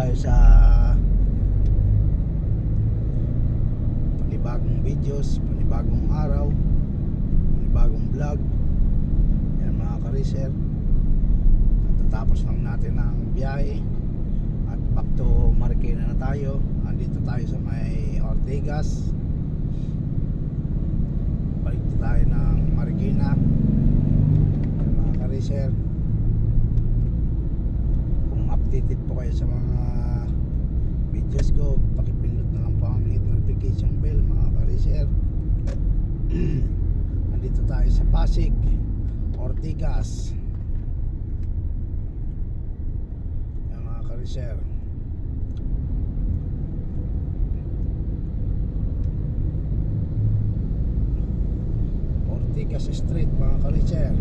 tayo sa panibagong videos, panibagong araw, panibagong vlog. Yan mga ka-reser. Tatapos lang natin ang biyahe at back to Marikina na tayo. Andito tayo sa may Ortigas. Balik tayo ng Marikina. Yan mga ka-reser updated po kayo sa mga videos ko. Pakipindot na lang po ang hit notification bell mga ka-reser. Andito tayo sa Pasig Ortigas. Yan mga ka-reser. Ortigas Street mga ka-reser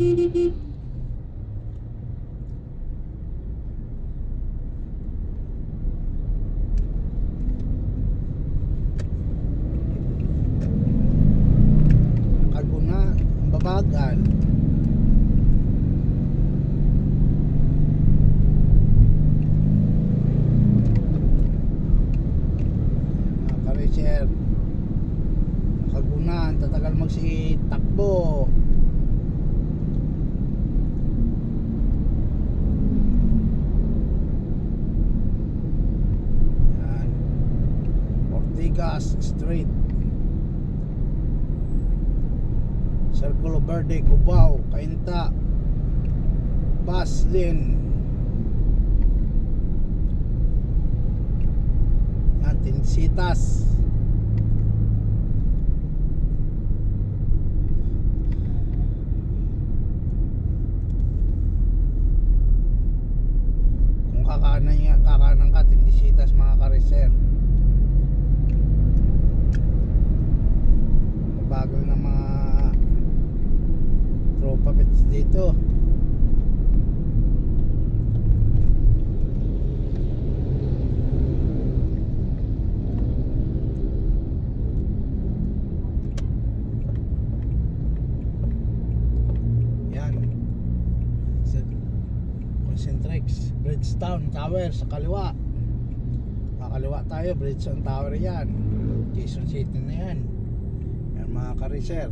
Beep, beep, beep. Ortigas Street. Circulo Verde Cubao Baslin. Yan Tinsitas. kung kakanan niya kakanan ka Tinsitas mga kareser bagal na mga tropa pets dito yan sa Bridgetown Tower sa kaliwa. Makaliwa tayo Bridgetown Tower yan. Quezon City na yan. Yan mga ka-reser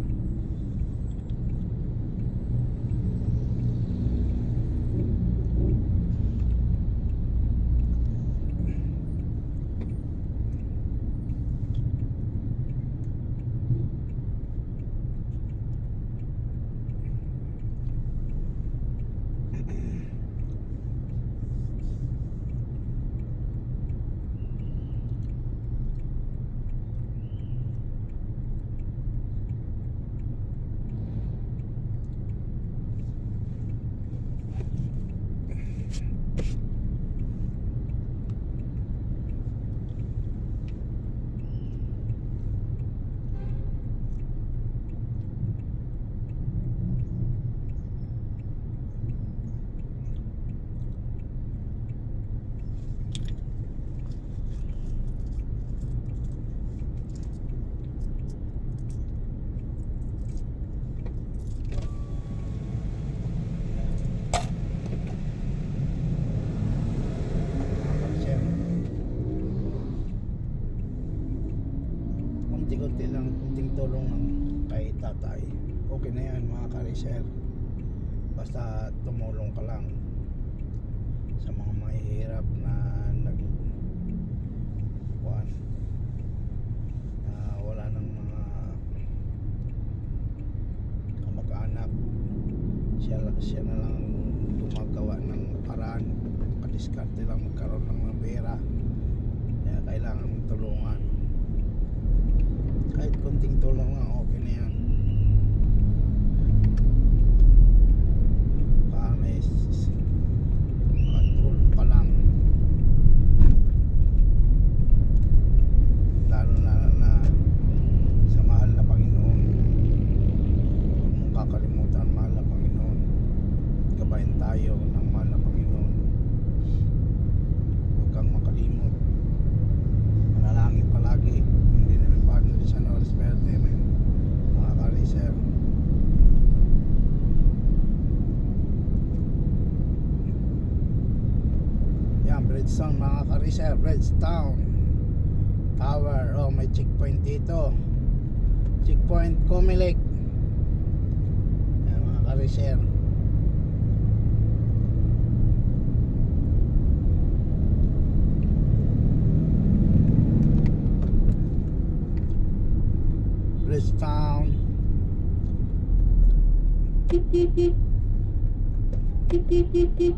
konti-konti lang, kunting tulong lang kay tatay. Okay na yan mga ka-reser. Basta tumulong ka lang sa mga mahihirap na nag kuwan this town. Beep, beep, beep. Beep, beep, beep, beep.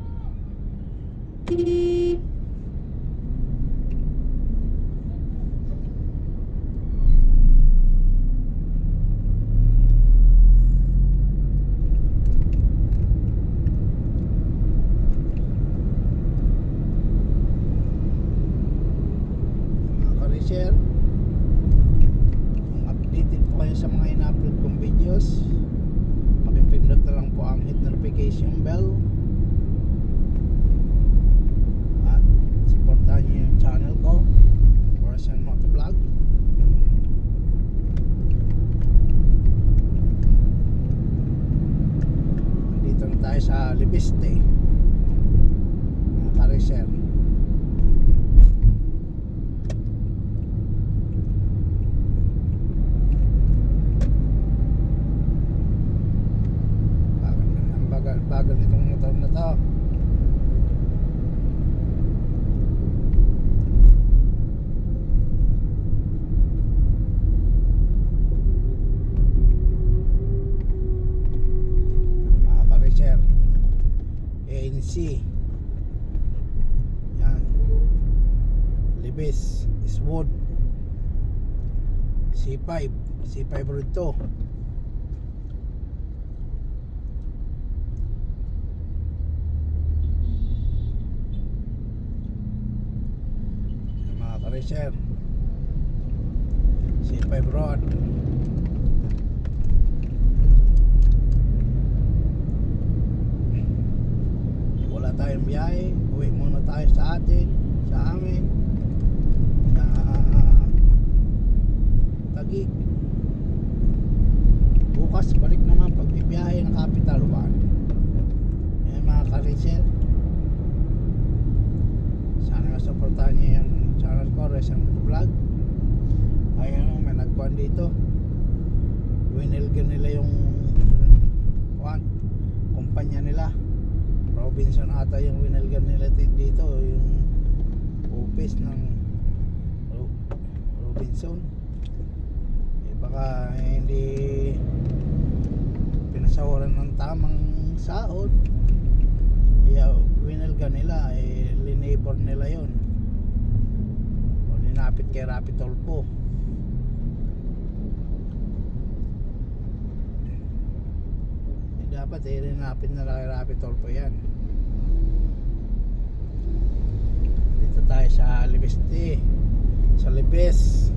Beep. le bestie. dito. Mga karisher C5 road wala tayong biyahe. Uwi muna tayo sa atin. suspension ata yung winalgan nila dito yung upis ng Robinson. Eh baka eh, hindi pinasawaran ng tamang sahod. Kaya winalga nila eh linabor nila yon o linapit kay Rapid Tolpo eh, dapat eh, rinapit na lang kay Rapid Tolpo yan dito tayo sa Libesti sa Libes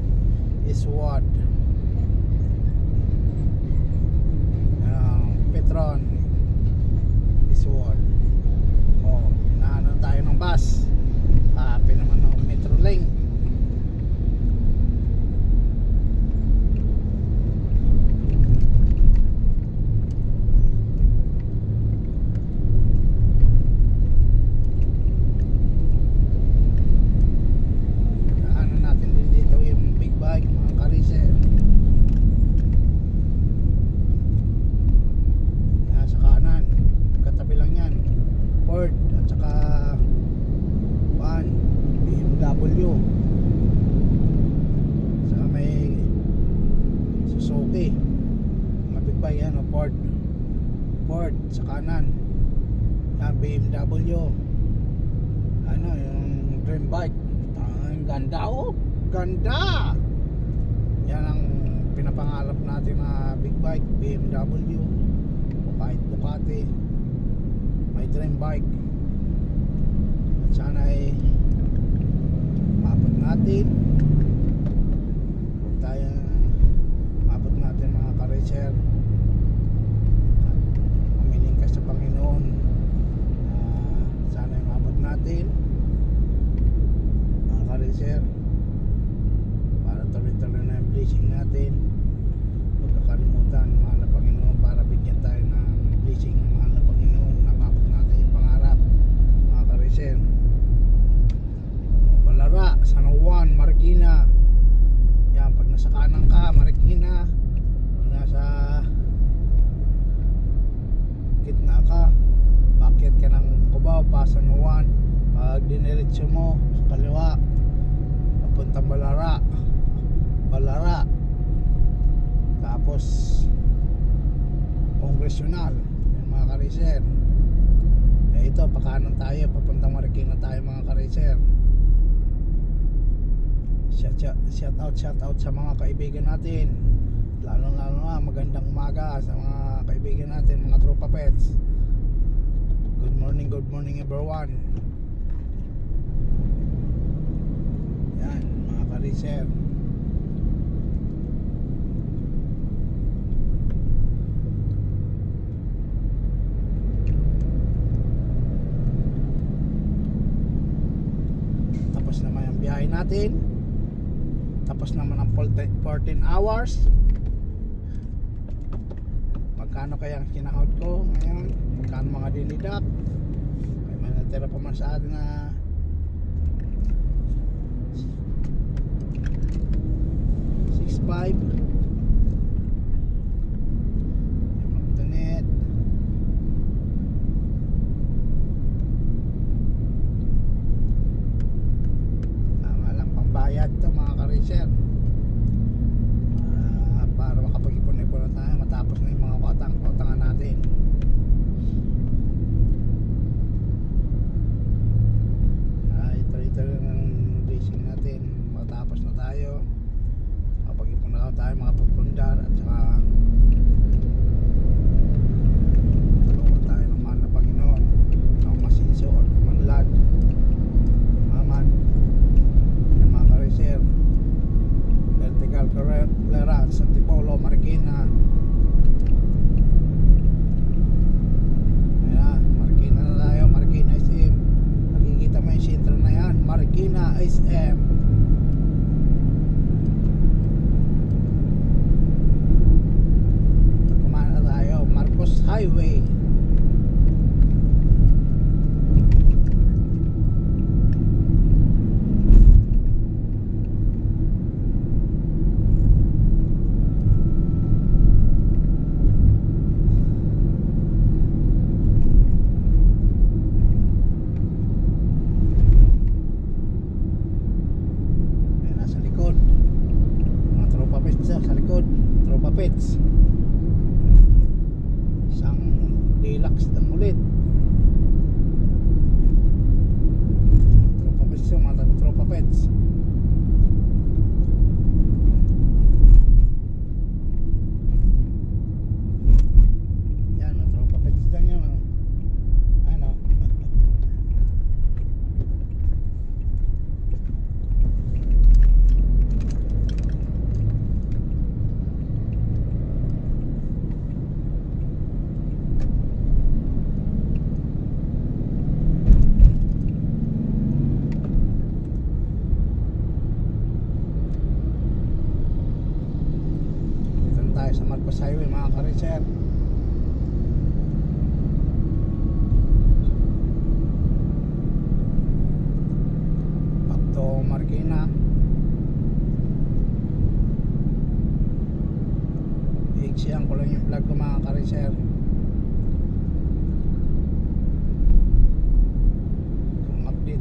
Iswad um, Petron is Iswad oh, inaano tayo ng bus. Ang ganda oh. Ganda. Yan ang pinapangalap natin na big bike, BMW o kahit Ducati. May dream bike. At sana ay mapat natin ka-racer eh ito pakanan tayo papuntang Marikina tayo mga ka-racer shout, shout, shout out shout out sa mga kaibigan natin. Lalo lalo na magandang umaga sa mga kaibigan natin mga tropa pets. Good morning good morning everyone. Yan mga ka-racer natin. Tapos naman ang 14 hours. Magkano kaya ang kinahod ko ngayon? Magkano mga dinidak may mga natira pa man sa atin na uh, 6.5 highway.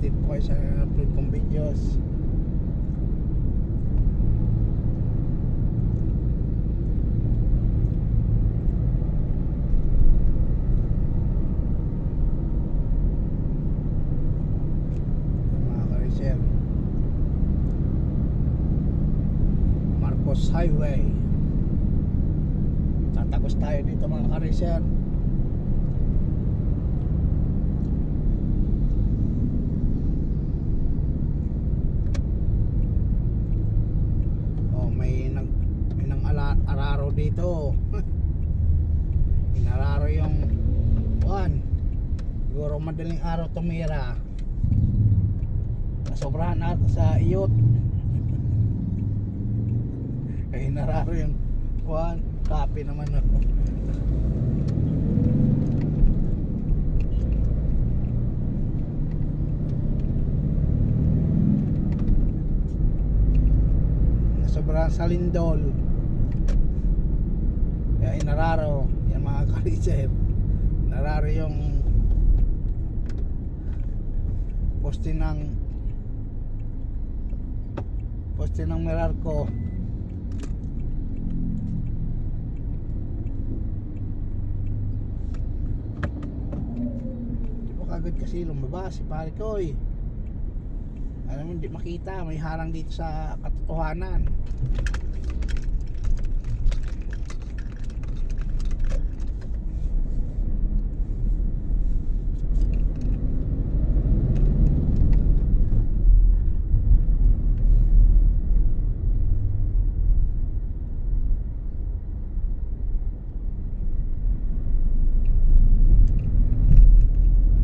active po kayo sa upload kong videos Marcos Highway. Nasobrahan na sa iyot. Ay nararo yung one copy naman ako. Nasobrahan sa lindol. Kaya inararo yan mga kaliser. Nararo yung poste ng poste ng Meralco di ba kagad kasi lumabas si pare ko eh alam mo hindi makita may harang dito sa katotohanan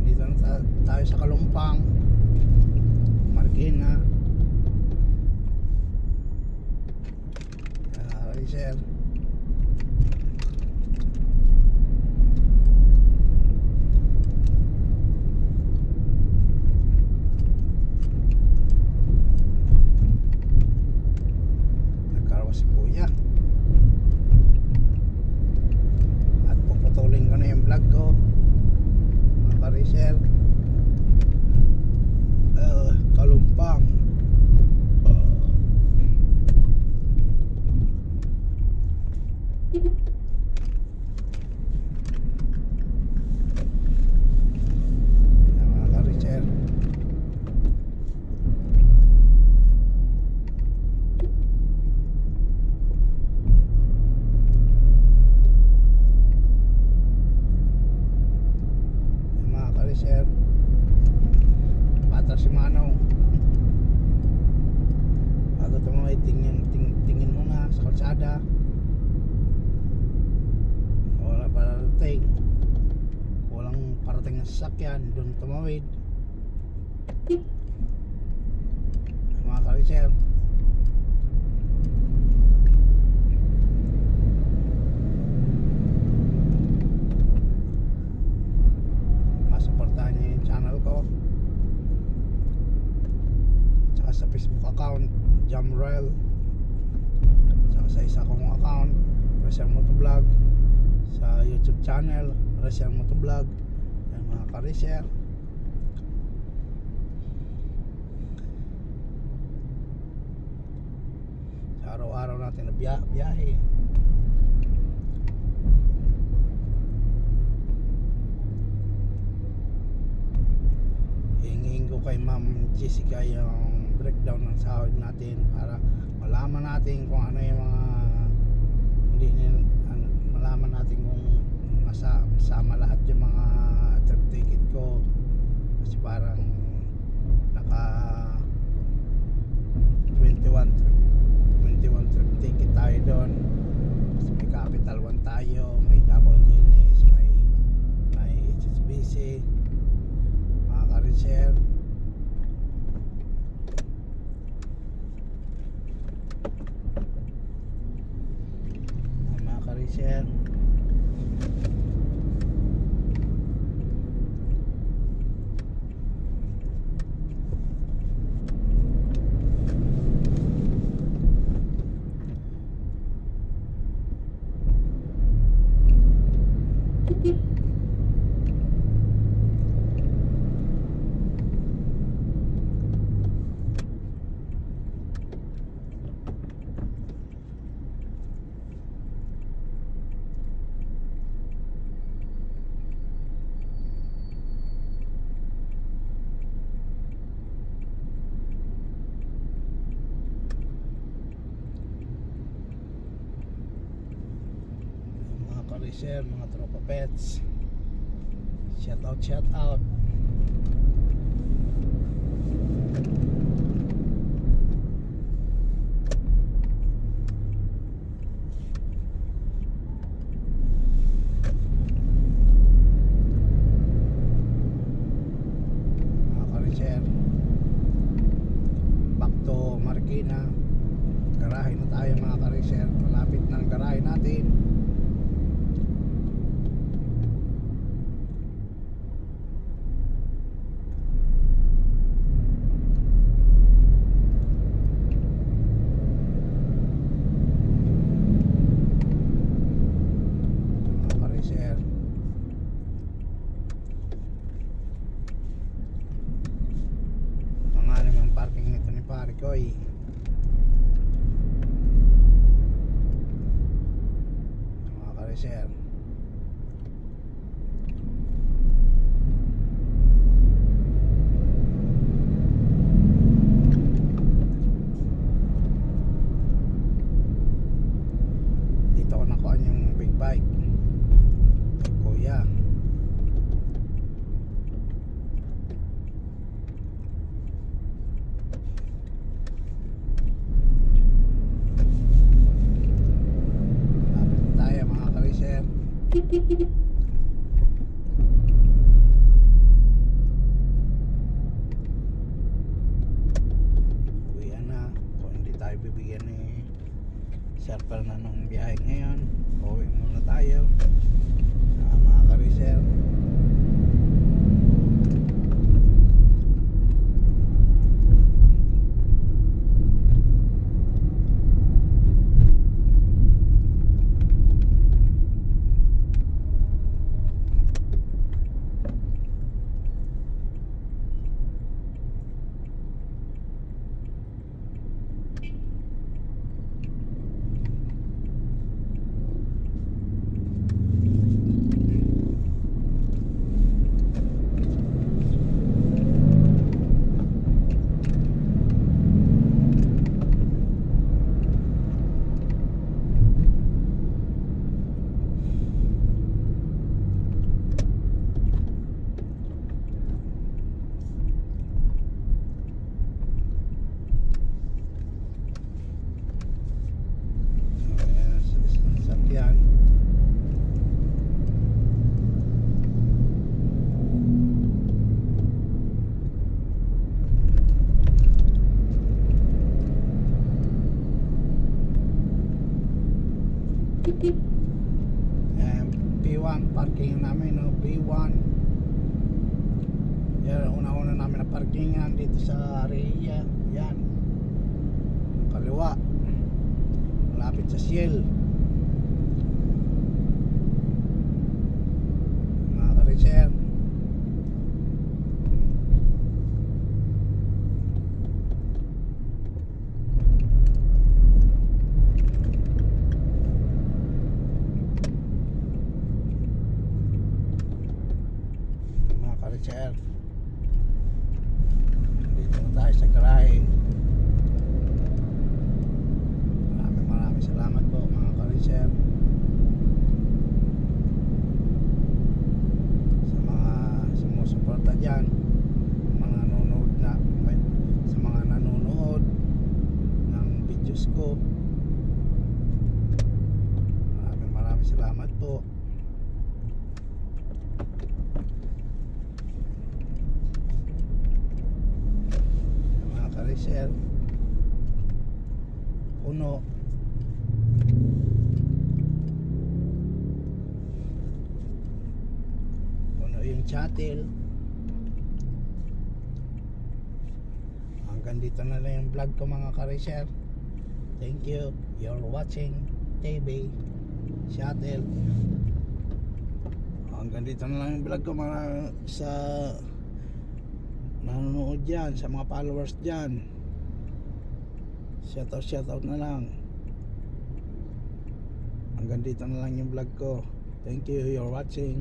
Dito na ta- tayo sa Kalumpang Marikina Ah, Racer Nagkarawa si Kuya At puputulin ko na yung vlog ko mga ka-racer uh, kalumpang uh, Yan, mga ka-racer Yan, mga ka-racer Patra si Manong Bago tumaway tingin, ting, tingin muna sa kalsada Wala parating Walang parating na sasakyan Doon tumawid. Mga kariser Masuportahan yung channel ko. Sa Facebook account Jamrel Tsaka sa isa kong account Racer Motovlog. Sa YouTube channel Racer Motovlog Yan mga ka-racer Sa araw-araw natin na biya- biyahe. Hingin ko kay Ma'am Jessica yung breakdown ng sahod natin para malaman natin kung ano yung mga hindi ano, malaman natin kung nasa sama lahat yung mga trip ticket ko. Kasi parang naka 21 trip 21 trip ticket tayo doon. Kasi may Capital One tayo may Double Guinness may may HSBC mga ka-reser pets. Shout out, shout out. Parking nito ni pare ko eh. Mga ka-racer. Dito ko nakuha yung big bike. Kay Kuya. Malapit na tayo mga ka-racer. Uwian na. Kung hindi tayo bibigyan ni Sir na ng biyahe ngayon. Uwi muna tayo. Ah, mga ka-racer. Ka-racer puno puno yung chattel. Hanggang dito na lang yung vlog ko mga ka-racer thank you. You're watching TV shuttle hanggang dito na lang yung vlog ko mga sa nanonood dyan sa mga followers dyan shout out shout out na lang. Hanggang dito na lang yung vlog ko. Thank you you're watching